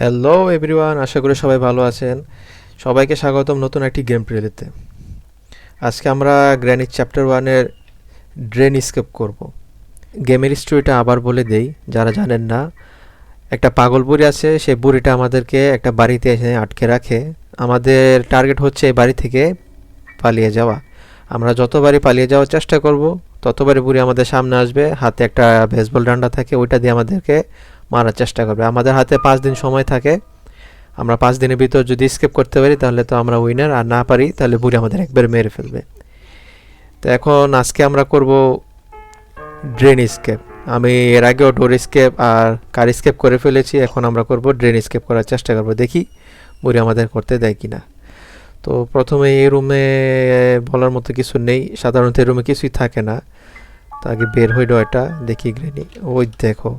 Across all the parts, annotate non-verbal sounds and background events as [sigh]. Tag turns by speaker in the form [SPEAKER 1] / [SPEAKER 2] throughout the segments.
[SPEAKER 1] Hello everyone আশা করি সবাই ভালো আছেন। সবাইকে স্বাগতম নতুন একটি গেম প্লেতে আজকে আমরা গ্র্যানিট চ্যাপ্টার ওয়ানের ড্রেন স্কেপ করব। গেমের স্টোরিটা আবার বলে দেই, যারা জানেন না, একটা পাগল বুড়ি আছে সেই বুড়িটা আমাদেরকে একটা বাড়িতে এসে আটকে রাখে। আমাদের টার্গেট হচ্ছে এই বাড়ি থেকে পালিয়ে যাওয়া। আমরা যতবারই পালিয়ে যাওয়ার চেষ্টা করব, ততবারই বুড়ি আমাদের সামনে আসবে, হাতে একটা বেসবল ডান্ডা থাকে, ওইটা দিয়ে আমাদেরকে মারার চেষ্টা করবে। আমাদের হাতে পাঁচ দিন সময় থাকে। আমরা পাঁচ দিনের ভিতর যদি স্কেপ করতে পারি, তাহলে তো আমরা উইনার আর না পারি, তাহলে বুড়ি আমাদের একবার মেরে ফেলবে। তো এখন আজকে আমরা করব ড্রেন স্কেপ আমি এর আগেও ডোর স্কেপ আর কার স্কেপ করে ফেলেছি। এখন আমরা করব ড্রেন স্কেপ করার চেষ্টা করব। দেখি বুড়ি আমাদের করতে দেয় কি না তো প্রথমে এই রুমে বলার মতো কিছু নেই। সাধারণত এই রুমে কিছুই থাকে না। তো আগে বের হইল এটা, দেখি গ্রেনি ওই দেখো।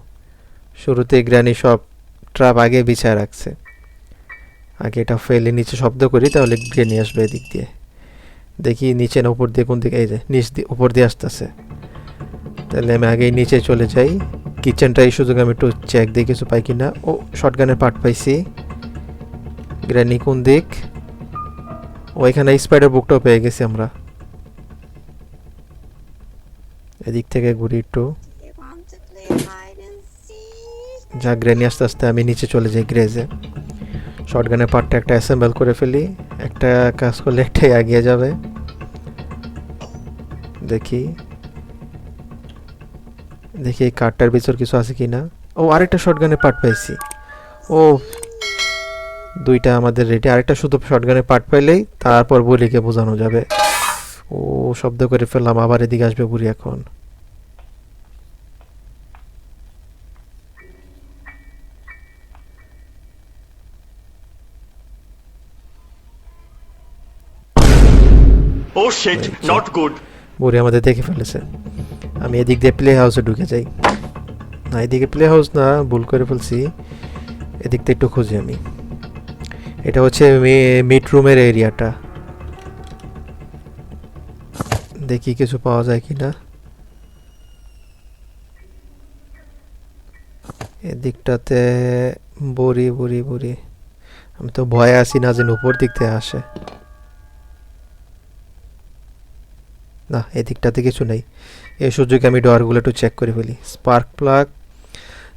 [SPEAKER 1] শুরুতে গ্রানি সব ট্রাপ আগে বিছায় রাখছে। আগে এটা ফেলে নিচে শব্দ করি, তাহলে গ্রেনি আসবে এদিক দিয়ে। দেখি নিচে না উপর দিয়ে কোন দিকে এই যে, নিচ দিয়ে উপর দিয়ে আসতেছে। তাহলে আমি আগেই নিচে চলে যাই। কিচেনটা এই সুযোগ আমি একটু চেক দিয়ে কিছু পাই কিনা। ও শর্টগানের পার্ট পাইছি। গ্রানি কোন দিক? ও ওইখানে স্পাইডার বুকটাও পেয়ে গেছি আমরা। এদিক থেকে ঘুরি একটু। যা গ্রেনি আস্তে আস্তে আমি নিচে চলে যাই গ্রেজে শর্টগানের পার্টটা একটা অ্যাসেম্বল করে ফেলি। একটা কাজ করলে একটাই এগিয়ে যাবে। দেখি। দেখি এই কার্ডটার ভিতর কিছু আছে কি না ও, আরেকটা শর্টগানের পার্ট পাইছি। ও, দুইটা আমাদের রেডি আরেকটা শুধু শর্টগানের পার্ট পাইলেই তারপর বুড়িকে বোঝানো যাবে। ও, শব্দ করে ফেললাম, আবার এদিকে আসবে বুড়ি এখন।
[SPEAKER 2] Oh shit, not good.
[SPEAKER 1] বুড়ি আমাদের দেখে ফেলেছে। আমি এদিক দিয়ে প্লে হাউসে ঢুকে যাই। না এদিকে প্লে হাউস না ভুল করে ফেলছি। এদিক দিয়ে একটু খুঁজি আমি। এটা হচ্ছে মিড রুমের এরিয়াটা দেখি কিছু পাওয়া যায় কি না এদিকটাতে বড়ি বড়ি বড়ি। আমি তো ভয়ে আছি না যেন উপর দিক থেকে আসে। না এদিকটাতে কিছু নেই। এই সুযোগে আমি ডোরগুলো একটু চেক করে ফেলি। স্পার্ক প্লাগ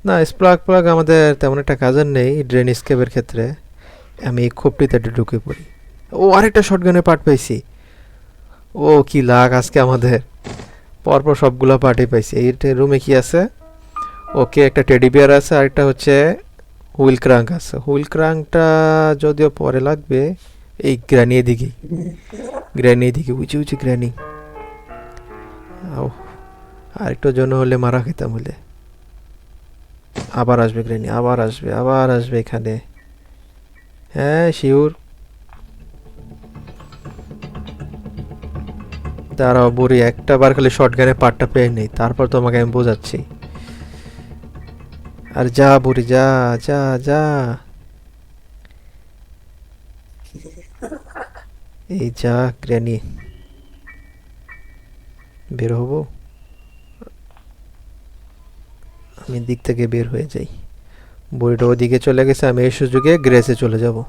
[SPEAKER 1] না স্পার্ক প্লাগ আমাদের তেমন একটা কাজের নেই ড্রেন স্কেপের ক্ষেত্রে। আমি এই খোপটিতে একটু ঢুকে পড়ি। ও, আরেকটা শর্টগানের পার্ট পাইছি। ও, কি লাগ আজকে আমাদের। পরপর সবগুলো পার্টই পাইছি। এই রুমে কি আছে? ওকে, একটা টেডি বিয়ার আছে, আরেকটা হচ্ছে হুইল ক্রাঙ্ক আছে। হুইল ক্রাঙ্কটা যদিও পরে লাগবে, এই গ্র্যানি এদিকেই। গ্র্যানি এদিকে, উঁচু উঁচু গ্র্যানি আও আরেকটু জন্য হলে মারা খেতাম হলে। আবার আসবে গ্রেনি আবার আসবে আবার আসবে এখানে। হ্যাঁ শিওর দাঁড়াও, বুড়ি, একটা বার খালি শর্ট গানে পাটটা পেয়ে নেই তারপর তোমাকে আমি বোঝাচ্ছি। আর যা, বুড়ি, যা যা যা। এই যা গ্রেনি বের হব? আমি দিক থেকে বের হয়ে যাই। বইটা ওদিকে চলে গেছে, আমি এই সুযোগে গ্রেসে চলে যাব।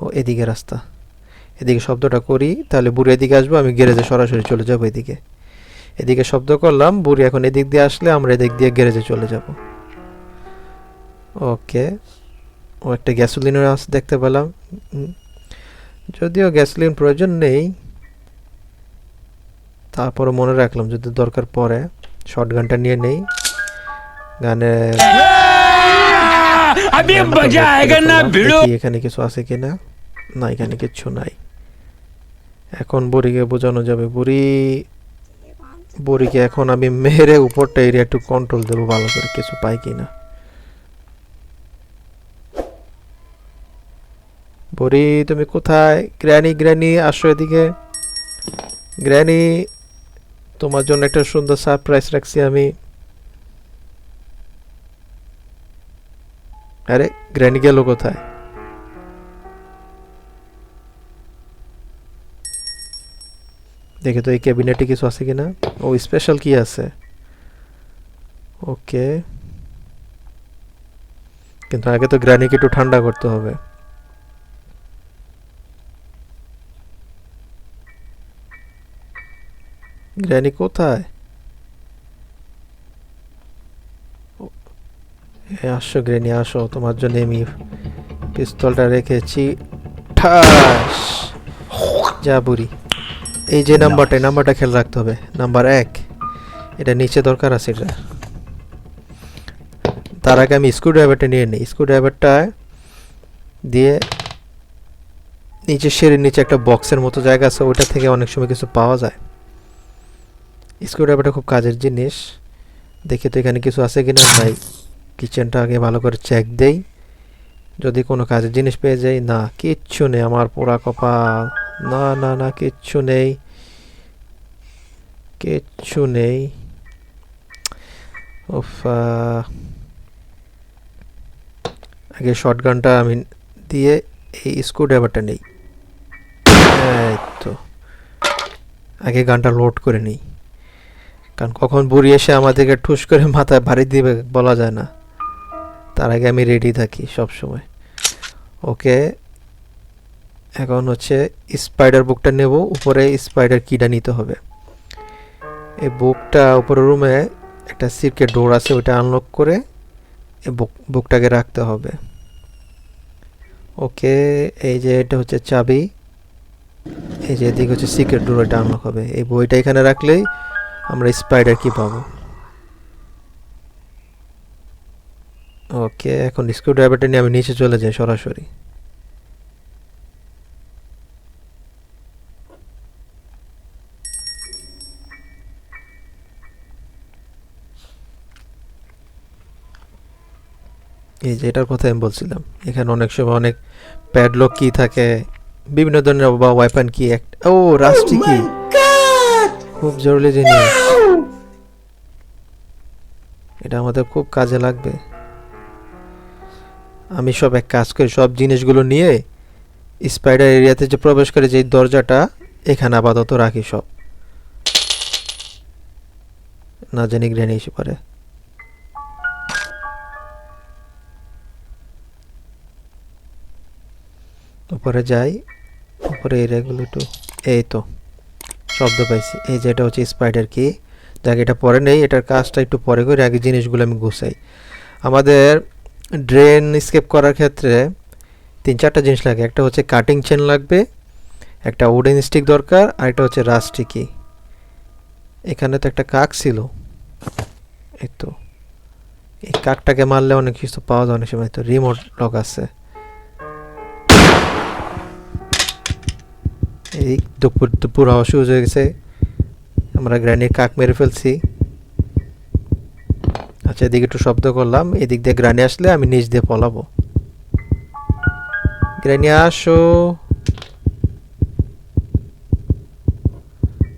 [SPEAKER 1] ও, এদিকে রাস্তা। এদিকে শব্দটা করি, তাহলে বুড়ি এদিকে আসব, আমি গ্যারেজে সরাসরি চলে যাব এদিকে। এদিকে শব্দ করলাম, বুড়ি এখন এদিক দিয়ে আসলে আমরা এদিক দিয়ে গ্যারেজে চলে যাব। ওকে। ও একটা গ্যাসোলিনের আস দেখতে পেলাম। যদিও গ্যাসোলিন প্রয়োজন নেই তারপরে মনে রাখলাম যদি দরকার পড়ে শর্ট গানটা নিয়ে নেই। গানে এখানে কিছু আছে কি না এখানে কিচ্ছু নাই। এখন বুড়িকে বোঝানো যাবে বুড়ি বুড়িকে এখন আমি মেহেরে উপরটা এরিয়া একটু কন্ট্রোল দেবো ভালো করে কিছু পাই কি না বুড়ি তুমি কোথায়? গ্র্যানি গ্র্যানি আসো এদিকে। গ্র্যানি তোমার জন্য একটা সুন্দর সারপ্রাইজ রাখছি আমি। আরে, গ্র্যানি গেল কোথায়? দেখে তো এই ক্যাবিনেটে কিছু আছে কিনা। ও স্পেশাল কি আছে? ওকে কিন্তু আগে তো গ্রানিকে একটু ঠান্ডা করতে হবে। গ্রানি কোথায়? আসো গ্রেনি আসো। তোমার জন্য আমি পিস্তলটা রেখেছি। যা বুড়ি। এই যে নাম্বারটা নাম্বারটা খেয়াল রাখতে হবে। নাম্বার এক, এটা নিচে দরকার আছে এটা। তার আগে আমি স্ক্রু ড্রাইভারটা নিয়ে নিই। স্ক্রু ড্রাইভারটা দিয়ে নিচে, সিঁড়ির নিচে একটা বক্সের মতো জায়গা আছে ওটা থেকে অনেক সময় কিছু পাওয়া যায়। স্ক্রু ড্রাইভারটা খুব কাজের জিনিস। দেখি তো এখানে কিছু আছে কিনা। নাই কিচেনটা আগে ভালো করে চেক দেই। যদি কোনো কাজের জিনিস পেয়ে যাই না কিচ্ছু নেই আমার পোড়া কপাল। না না না কিচ্ছু নেই। কিচ্ছু নেই। আহ, আগে শর্টগানটা আমি দিয়ে এই স্ক্রু ড্রাইভারটা নেই তো। আগে গানটা লোড করে নিই। কারণ কখন বুড়ি এসে আমাদেরকে ঠুস করে মাথায় ভারী দিবে বলা যায় না। তার আগে আমি রেডি থাকি সব সময় ওকে, এখন হচ্ছে স্পাইডার বুকটা নেব, উপরে স্পাইডার কিটা নিতে হবে। এই বুকটা উপরে রুমে একটা সিরকেট ডোর আছে ওটা আনলক করে এই বুক বুকটাকে রাখতে হবে। ওকে, এই যে এটা হচ্ছে চাবি। এই যে এদিকে হচ্ছে সিক্রেট ডোর এটা আনলক হবে। এই বইটা এখানে রাখলেই আমরা স্পাইডার কি পাবো? ওকে এখন স্ক্রু ড্রাইভারটা নিয়ে আমি নিচে চলে যাই সরাসরি। এই যে এটার কথা আমি বলছিলাম এখানে অনেক সময় অনেক প্যাডলক কি থাকে বিভিন্ন ধরনের বা ওয়েপন কি ও রাস্টি কি খুব জরুরি জিনিস। এটা আমাদের খুব কাজে লাগবে। আমি সব এক কাজ করি, সব জিনিসগুলো নিয়ে স্পাইডার এরিয়াতে যে প্রবেশ করে যে দরজাটা, এখানে আপাতত রাখি সব। না জানি গ্রেনে এসে পারে উপরে যাই, উপরে এরিয়াগুলো একটু, এই তো। শব্দ পাইছি। এই যে এটা হচ্ছে স্পাইডার কি যাকে এটা পরে নেই, এটার কাজটা একটু পরে করে, আগে জিনিসগুলো আমি গুছাই। আমাদের ড্রেন স্কেপ করার ক্ষেত্রে তিন চারটা জিনিস লাগে। একটা হচ্ছে কাটিং চেন লাগবে, একটা উডেন স্টিক দরকার, আর একটা হচ্ছে রাস্টি কি এখানে তো একটা কাক ছিল। এই তো। এই কাকটাকে মারলে অনেক কিছু পাওয়া যায় অনেক সময়, তো রিমোট লক আছে। এই দুপুর দুপুর হওয়া শুরু হয়ে গেছে। আমরা গ্রানির কাক মেরে ফেলছি। আচ্ছা এদিকে একটু শব্দ করলাম। এদিক দিয়ে গ্রানি আসলে আমি নিচ দিয়ে পলাবো। গ্রানি আসো।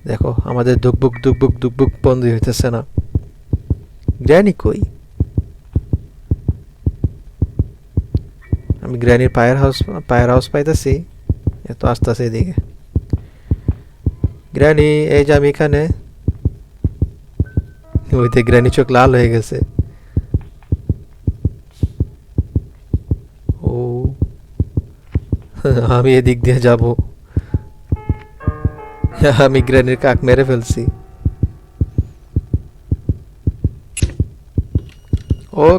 [SPEAKER 1] দেখো, আমাদের দুকবুক দুকবুক দুকবুক বন্ধ হইতেছে না। গ্রানি কই? আমি গ্রানির পায়ের হাউস পায়ের হাউস পাইতেছি। এত আস্তে আস্তে এদিকে। গ্রানি, এই যে আমি এখানে। ওইতে গ্রানি চোখ লাল হয়ে গেছে। ও। [laughs] আমি এদিক দিয়ে যাব। [laughs] আমি গ্রানির কাক মেরে ফেলছি। ও।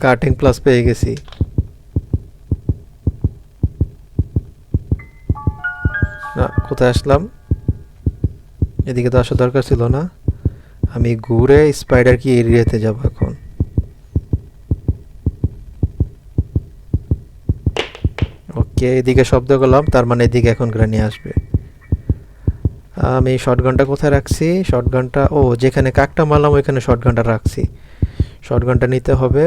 [SPEAKER 1] কাটিং প্লাস পেয়ে গেছি। না, কোথায় আসলাম? এদিকে তো আসা দরকার ছিল না। আমি ঘুরে স্পাইডার কি এরিয়াতে যাব এখন। ওকে, এদিকে শব্দ করলাম, তার মানে এদিকে এখন গ্রানি আসবে। আমি শর্টগানটা কোথায় রাখছি? শর্টগানটা ও, যেখানে কাকটা মারলাম, ওইখানে শর্টগানটা রাখছি। শর্টগানটা নিতে হবে।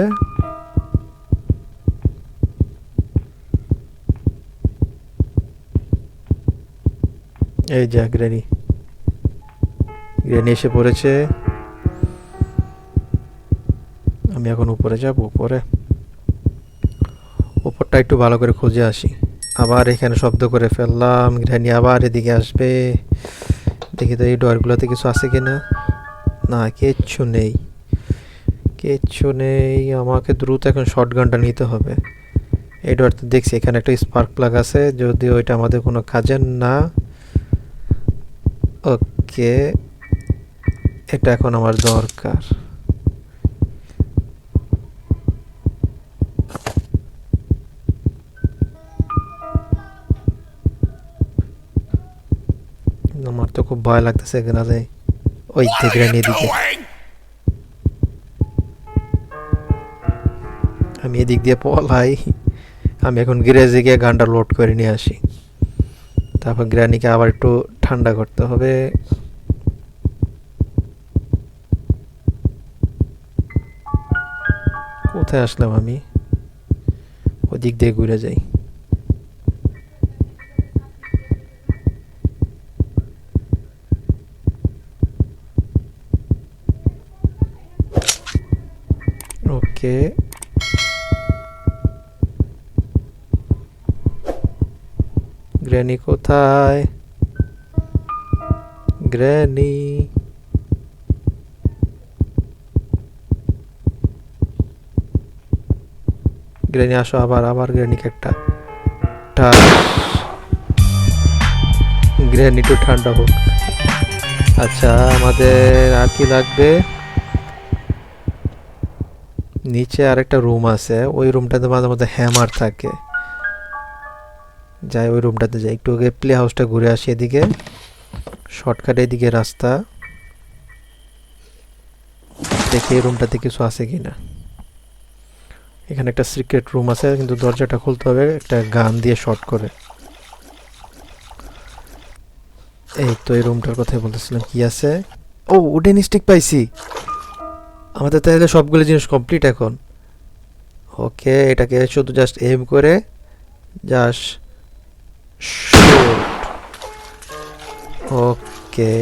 [SPEAKER 1] এই যা গ্রেনি গ্রেনি এসে পড়েছে। আমি এখন উপরে যাব, উপরে। উপরটা একটু ভালো করে খুঁজে আসি। আবার এখানে শব্দ করে ফেললাম গ্রেনি আবার এদিকে আসবে। দেখি তো এই ডরগুলোতে কিছু আছে কি না না কিচ্ছু নেই। কিচ্ছু নেই, আমাকে দ্রুত এখন শর্ট গানটা নিতে হবে। এই ডরতে দেখছি, এখানে একটা স্পার্ক প্লাগ আছে যদি ওইটা আমাদের কোনো কাজের না। ওকে এটা এখন আমার দরকার। আমার তো খুব ভয় লাগতেছে এখানে ওই দিকে নিয়ে দিকে। আমি এদিক দিয়ে পলাই। আমি এখন গ্যারেজে গিয়ে গানটা লোড করে নিয়ে আসি। তারপর গ্রানিকে আবার একটু ঠান্ডা করতে হবে। কোথায় আসলাম আমি? ওদিক দিয়ে ঘুরে যাই। ওকে। গ্র্যানি কোথায়? গ্র্যানি। গ্র্যানি, আসো আবার আবার গ্র্যানিকে একটা গ্র্যানি একটু ঠান্ডা হোক। আচ্ছা আমাদের আর কি লাগবে? নিচে আরেকটা রুম আছে, ওই রুমটাতে মাঝে মাঝে হ্যামার থাকে। যাই ওই রুমটাতে যাই। একটু আগে প্লে হাউসটা ঘুরে আসি এদিকে। শর্টকাট এদিকে রাস্তা। দেখি এই রুমটাতে কিছু আছে কি না এখানে একটা সিক্রেট রুম আছে, কিন্তু দরজাটা খুলতে হবে একটা গান দিয়ে শর্ট করে। এই তো এই রুমটার কথাই বলতেছিলাম, কি আছে? ও উডেন স্টিক পাইছি। আমাদের তাহলে সবগুলো জিনিস কমপ্লিট এখন। ওকে এটাকে শুধু জাস্ট এম করে জাস্ট ওকে।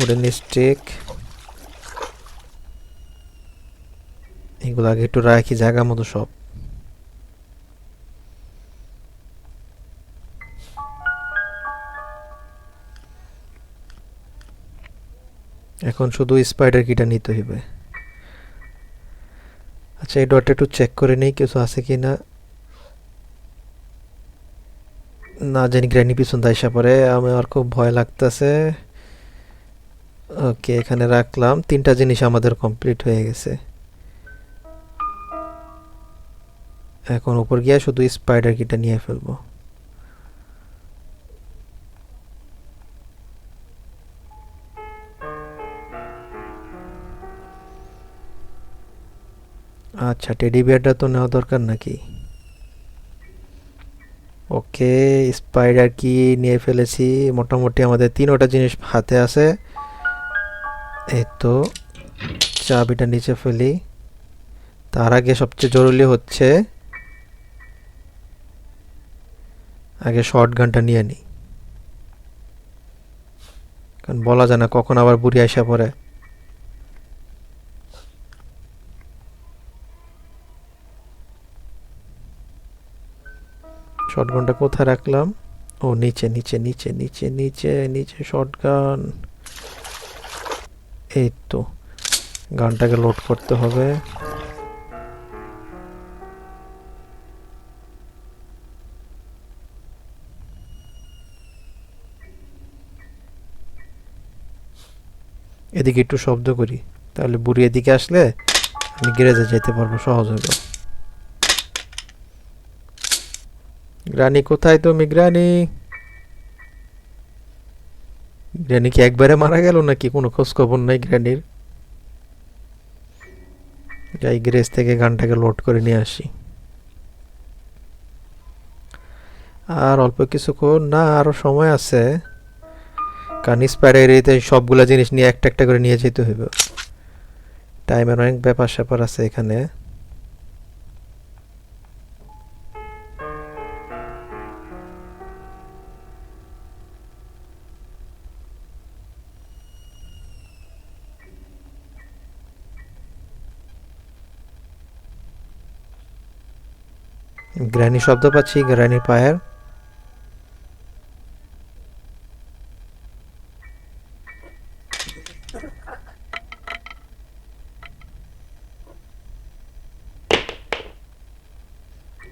[SPEAKER 1] উডেন স্টিক এগুলো আগে একটু রাখি, জায়গা মতো সব। এখন শুধু স্পাইডার কিটা নিতে হইবে আচ্ছা এই ডটটা একটু চেক করে নেই, কিছু আছে কি না না জানি গ্র্যানি পিছন দাইসা পরে আমার খুব ভয় লাগতেছে। ওকে, এখানে রাখলাম। তিনটা জিনিস আমাদের কমপ্লিট হয়ে গেছে। এখন উপর গিয়ে শুধু স্পাইডার কিটা নিয়ে ফেলব। আচ্ছা টেডি বিয়ারটা তো নেওয়া দরকার নাকি? ওকে স্পাইডার কি নিয়ে ফেলেছি। মোটামুটি আমাদের তিনোটা জিনিস হাতে আছে। এই তো চাবিটা নিচে ফেলি। তার আগে সবচেয়ে জরুরি হচ্ছে, আগে শর্ট গানটা নিয়ে নিই কারণ বলা যায় না কখন আবার বুড়ি আসা পড়ে। শটগানটা কোথায় রাখলাম? ও, নিচে নিচে নিচে নিচে নিচে নিচে শটগান। এই তো, গানটাকে লোড করতে হবে। এদিকে একটু শব্দ করি, তাহলে বুড়ি এদিকে আসলে আমি গ্যারেজে যেতে পারব, সহজ হবে গ্রানি কোথায় তুমি গ্রানি গ্রানি কি একবারে মারা গেল নাকি? কোনো খোঁজ খবর নাই গ্রানির যাই গ্যারেজ থেকে গানটাকে লোড করে নিয়ে আসি। আর অল্প কিছুক্ষণ, না, আরও সময় আছে। স্পাইডার এরিয়াতে সবগুলা জিনিস নিয়ে একটা একটা করে নিয়ে যেতে হইবে। টাইমের অনেক ব্যাপার স্যাপার আছে এখানে। গ্র্যানি শব্দ পাচ্ছি, গ্র্যানি পায়ের।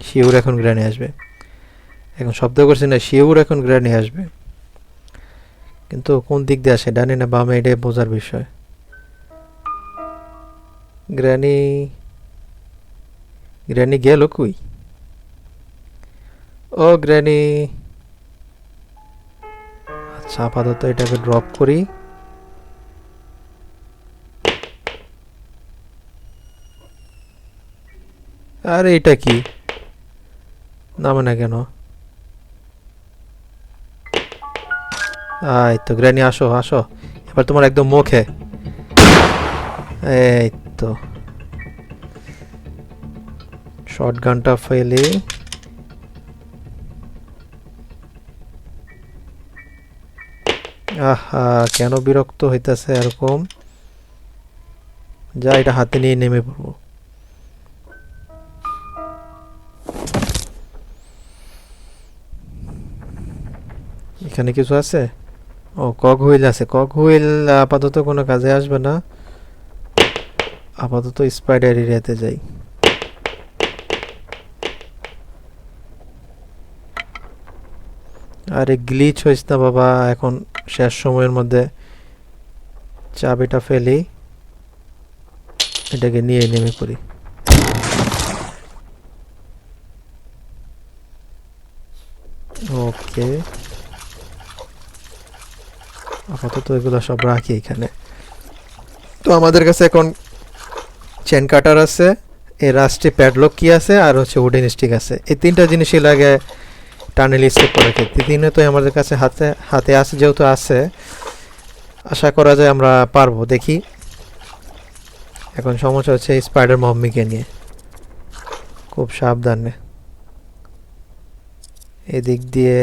[SPEAKER 1] শিউর এখন গ্রানি আসবে। এখন শব্দ করছে না, শিউর এখন গ্রানি আসবে। কিন্তু কোন দিক দিয়ে আসে, ডানে না বামে, এটাই বোঝার বিষয়। গ্র্যানি গ্র্যানি গেল কই? ও গ্রানি আচ্ছা আপাতত এটাকে ড্রপ করি। আরে, এটা কি? নামে না কেন? এই তো, গ্র্যানি, আসো আসো। এবার তোমার একদম মুখে। এই তো। শর্ট গানটা ফেলে। আহা, কেন বিরক্ত হইতেছে এরকম? যা, এটা হাতে নিয়ে নেমে পড়ব। এখানে কিছু আছে? ও কক হুইল আছে। কক হুইল আপাতত কোনো কাজে আসবে না। আপাতত স্পাইডার এরিয়াতে যাই। আরে গ্লিচ হয়েছে না বাবা, এখন শেষ সময়ের মধ্যে চাবিটা ফেলি, এটাকে নিয়ে নেমে পড়ি। ওকে। আপাতত এগুলো সব রাখি এখানে। তো আমাদের কাছে এখন চেন কাটার আছে, এই রাস্টে প্যাডলক কি আছে, আর হচ্ছে উডেন স্টিক আছে। এই তিনটা জিনিসই লাগে টানেল স্টেপ করে খেতে তিনে তো আমাদের কাছে হাতে হাতে আছে, যেহেতু আছে, আশা করা যায় আমরা পারব, দেখি। এখন সমস্যা হচ্ছে স্পাইডার মম্মিকে নিয়ে। খুব সাবধানে। এদিক দিয়ে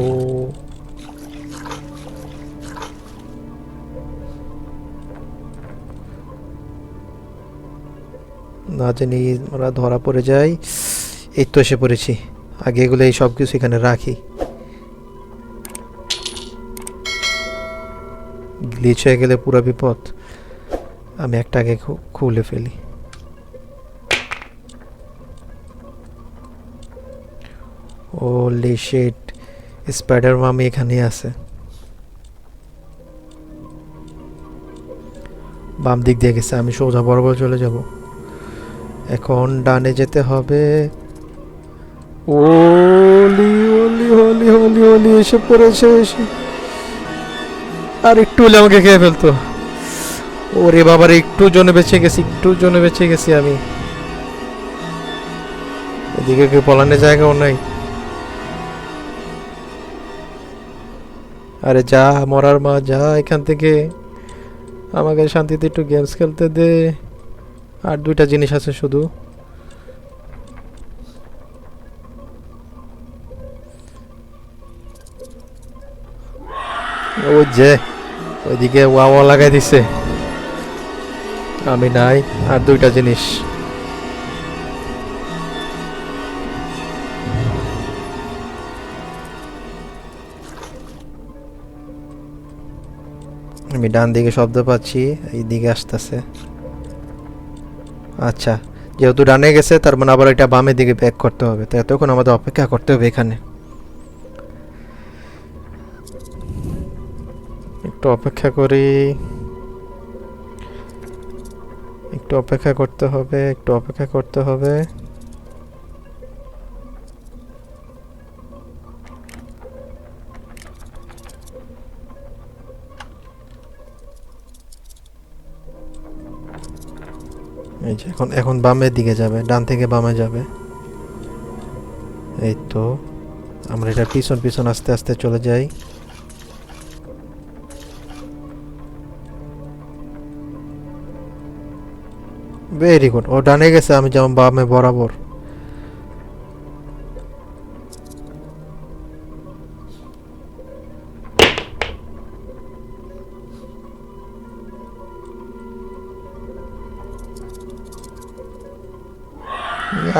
[SPEAKER 1] ও না জানি আমরা ধরা পড়ে যাই। এই তো এসে পড়েছি। আগে এগুলো এই সব কিছু এখানে রাখি। গ্লিচ হয়ে গেলে পুরো বিপদ। আমি একটা আগে খুলে ফেলি। ও শেট স্পাইডার মামি এখানে আছে। বাম দিক দিয়ে গেছে, আমি সোজা বরাবর চলে যাব। এখন ডানে যেতে হবে। ওলি ওলি হলি হলি হলি এসে পড়েছে, এসে। আর একটু হলে আমাকে খেয়ে ফেলতো। ওরে বাবার, একটু জনে বেঁচে গেছি, একটু জনে বেঁচে গেছি আমি। এদিকে কেউ পলানের জায়গাও নাই? আরে যা, মরার মা, যা এখান থেকে। আমাকে শান্তিতে একটু গেমস খেলতে দে। আর দুইটা জিনিস আছে শুধু। ওই যে, ওইদিকে ওয়া ওয়া লাগাই দিছে। আমি নাই, আর দুইটা জিনিস। আমি ডান দিকে শব্দ পাচ্ছি এই দিকে আসতেছে। আচ্ছা যেহেতু ডানে গেছে, তার মানে আবার এটা বামের দিকে ব্যাক করতে হবে। তো এতক্ষণ আমাদের অপেক্ষা করতে হবে এখানে। একটু অপেক্ষা করি। একটু অপেক্ষা করতে হবে, একটু অপেক্ষা করতে হবে। এই যে, এখন এখন বামের দিকে যাবে, ডান থেকে বামে যাবে। এই তো, আমরা এটা পিছন পিছন আস্তে আস্তে চলে যাই। ভেরি গুড ও ডানে গেছে, আমি যেমন বামে বরাবর।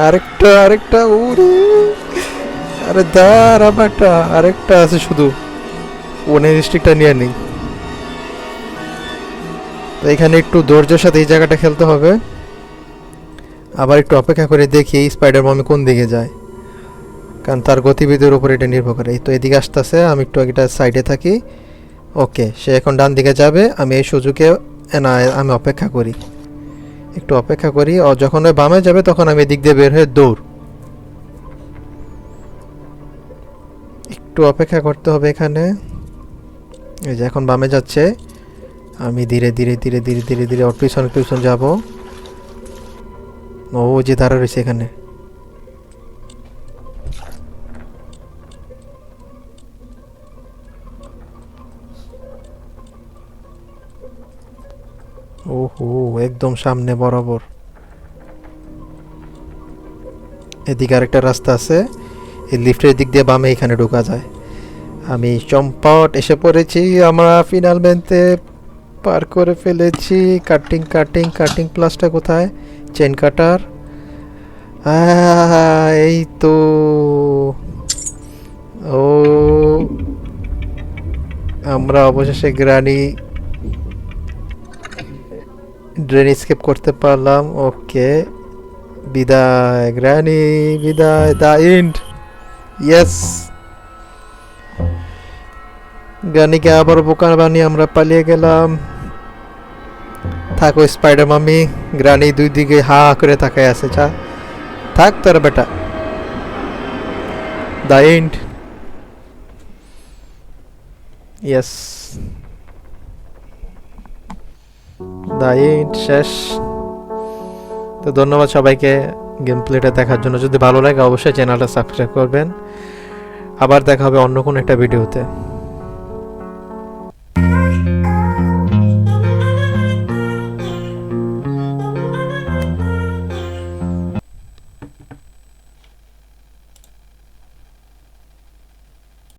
[SPEAKER 1] আরেকটা আরেকটা ওরে আরে দাঁড়া বাটা আরেকটা আছে শুধু। ওনের স্টিকটা নিয়ে নেই তো এখানে একটু ধৈর্যের সাথে এই জায়গাটা খেলতে হবে। আবার একটু অপেক্ষা করে দেখি স্পাইডার মামি কোন দিকে যায়। কারণ তার গতিবিধির উপর এটা নির্ভর করে। তো এদিকে আসতেছে, আমি একটু এটা সাইডে থাকি। ওকে, সে এখন ডান দিকে যাবে, আমি এই সুযোগে না আমি অপেক্ষা করি। একটু অপেক্ষা করি, ও যখন ওই বামে যাবে তখন আমি এদিক দিয়ে বের হয়ে দৌড়। একটু অপেক্ষা করতে হবে এখানে। এই যে এখন বামে যাচ্ছে। আমি ধীরে ধীরে ধীরে ধীরে ধীরে ধীরে, ওর পিছন পিছন যাব। ও যে দাঁড়া রয়েছে এখানে। ওহো, একদম সামনে বরাবর। এদিকে আরেকটা রাস্তা আছে। এই লিফটের দিক দিয়ে বামে এখানে ঢোকা যায়। আমি চম্পট এসে পড়েছি, আমরা ফিনাল বেনতে পার করে ফেলেছি। কাটিং কাটিং কাটিং প্লাসটা কোথায়? চেন কাটার এই তো। ও। আমরা অবশেষে গ্রানি ড্রেন স্কেপ করতে পারলাম, ওকে। বিদায় গ্রানি বিদায় দা এন্ড ইয়েস গ্রানিকে আবার বোকার বানিয়ে আমরা পালিয়ে গেলাম। থাকো স্পাইডার মামি গ্রানি দুই দিকে হা হা করে তাকায় আছে, যা। থাক তোর, বেটা। The end yes the end শেষ। তো ধন্যবাদ সবাইকে গেম প্লেটা দেখার জন্য। যদি ভালো লাগে অবশ্যই চ্যানেলটা সাবস্ক্রাইব করবেন। আবার দেখা হবে অন্য কোনো একটা ভিডিওতে।